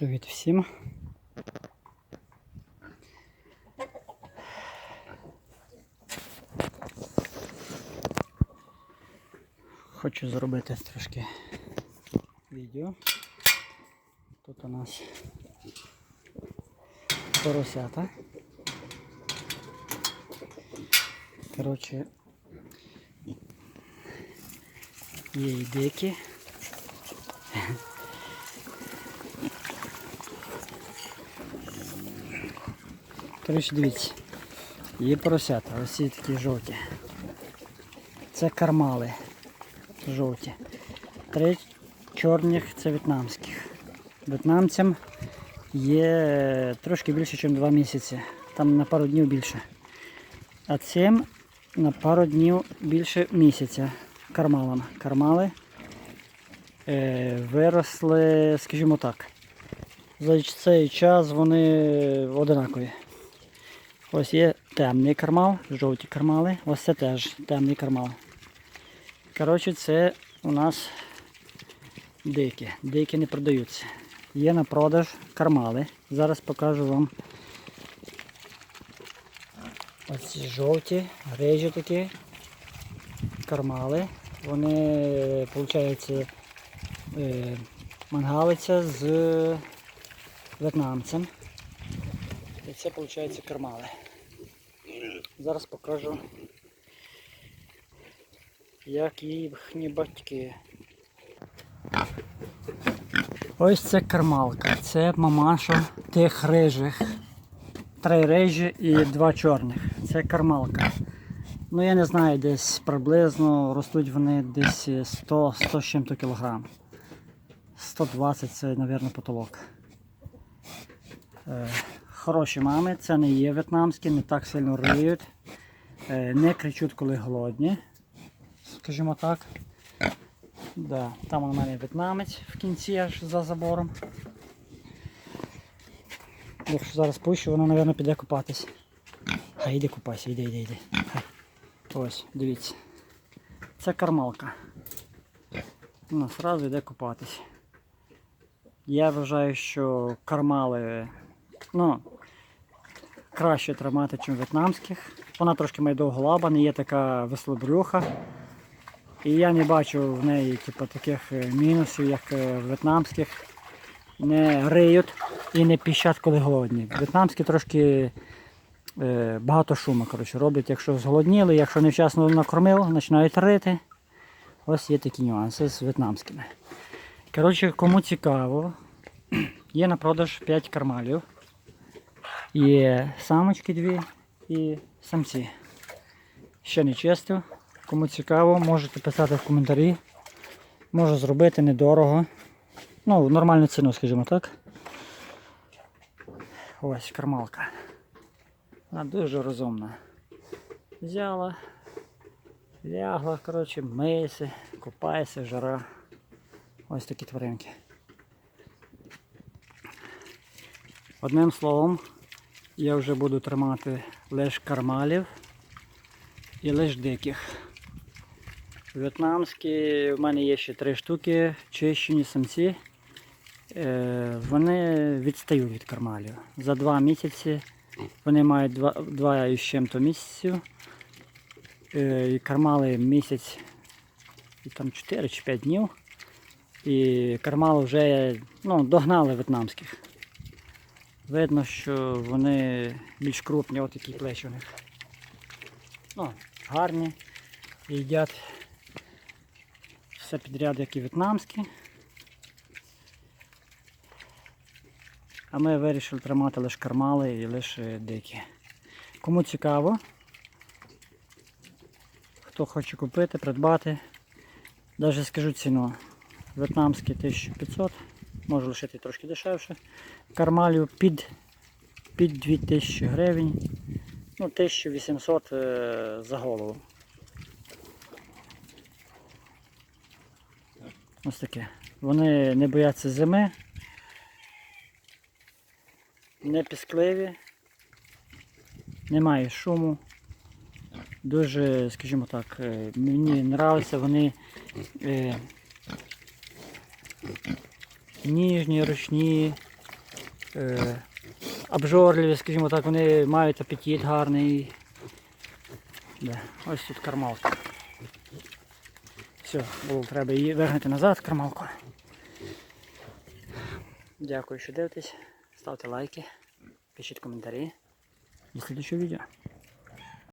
Привіт всім. Хочу зробити трошки відео. Тут у нас поросята. Коротше, є і дикі. Коротше, дивіться, є поросята, ось ці такі жовті. Це кармали жовті. Три чорних це в'єтнамських. В'єтнамцям є трошки більше, ніж два місяці. Там на пару днів більше. А цим на пару днів більше місяця кармалам. Кармали е, виросли, скажімо так. За цей час вони одинакові. Ось є темний кармал, жовті кармали, ось це теж темний кармал. Коротше, це у нас дикі. Дикі не продаються. Є на продаж кармали. Зараз покажу вам ці жовті, рижі такі кармали. Вони, виходить, е, мангалиться з в'єтнамцем. І це виходить кармали. Зараз покажу, як їхні батьки. Ось це кармалка. Це мамаша тих рижих. Три рижі і два чорних. Це кармалка. Ну я не знаю, десь приблизно ростуть вони десь 100-100 з чим-то кілограм. 120 це, мабуть, потолок. Хороші мами, це не є в'єтнамські, не так сильно риють, е, не кричуть, коли голодні, скажімо так. Да, там у мене в'єтнамець в кінці аж за забором. Якщо зараз пущу, вона, мабуть, піде купатись. А йди купайся, йди, йди, йди. Ось, дивіться. Це кармалка. Вона одразу йде купатись. Я вважаю, що кармали ну, краще тримати, ніж в'єтнамських. Вона трошки має довго лаба, не є така веслобрюха. І я не бачу в неї типу, таких е, мінусів, як е, в в'єтнамських. Не риють і не піщать, коли голодні. В'єтнамські трошки е, багато шуму коротше, роблять, якщо зголодніли, якщо невчасно накормив, починають рити. Ось є такі нюанси з в'єтнамськими. Коротше, кому цікаво, є на продаж 5 кармалів. Є самочки дві і самці. Ще не чистив. Кому цікаво, можете писати в коментарі. Можу зробити недорого. Ну, нормальну ціну, скажімо так. Ось кармалка. Вона дуже розумна. Взяла, лягла, коротше, миється, купається, жара. Ось такі тваринки. Одним словом, я вже буду тримати лише кармалів і лише диких. В'єтнамські в мене є ще три штуки, чищені самці. Е, Вони відстають від кармалів. За два місяці вони мають два, два із чим-то місяців. Е, І кармали місяць і там 4 чи 5 днів. І кармали вже ну, догнали в'єтнамських. Видно, що вони більш крупні, от такі плечі у них. Ну, гарні. Їдять все підряд, як і в'єтнамські. А ми вирішили тримати лише кармали і лише дикі. Кому цікаво, хто хоче купити, придбати, навіть скажу ціну. В'єтнамський 1500, можу лишити трошки дешевше. Кармалів під, під 2000 гривень. Ну, 1800 е, за голову. Ось таке. Вони не бояться зими, не піскливі, немає шуму. Дуже, скажімо так, е, мені подобається, вони е, ніжні, ручні, е, обжорливі, скажімо так, вони мають апетит гарний. Де? Ось тут кармалка. Все, було треба її вигнати назад, кармалку. Дякую, що дивитесь. Ставте лайки, пишіть коментарі. До слідчого відео.